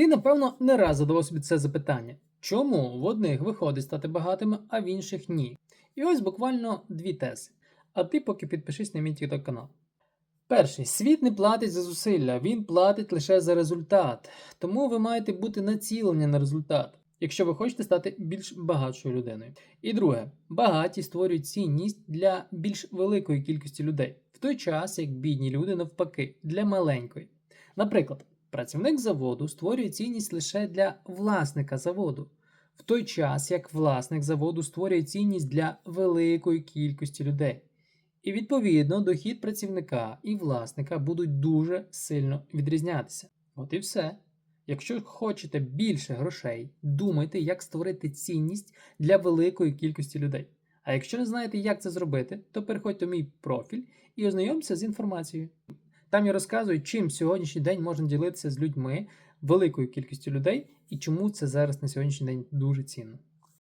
Ти, напевно, не раз задавав собі це запитання. Чому в одних виходить стати багатими, а в інших ні? І ось буквально дві тези. А ти поки підпишись на мій TikTok канал. Перший світ не платить за зусилля, він платить лише за результат. Тому ви маєте бути націлені на результат, якщо ви хочете стати більш багатшою людиною. І друге, багаті створюють цінність для більш великої кількості людей, в той час як бідні люди навпаки для маленької. Наприклад, працівник заводу створює цінність лише для власника заводу, в той час як власник заводу створює цінність для великої кількості людей. І відповідно дохід працівника і власника будуть дуже сильно відрізнятися. От і все. Якщо хочете більше грошей, думайте, як створити цінність для великої кількості людей. А якщо не знаєте, як це зробити, то переходьте в мій профіль і ознайомтеся з інформацією. Там я розказую, чим сьогоднішній день можна ділитися з людьми, великою кількістю людей, і чому це зараз на сьогоднішній день дуже цінно.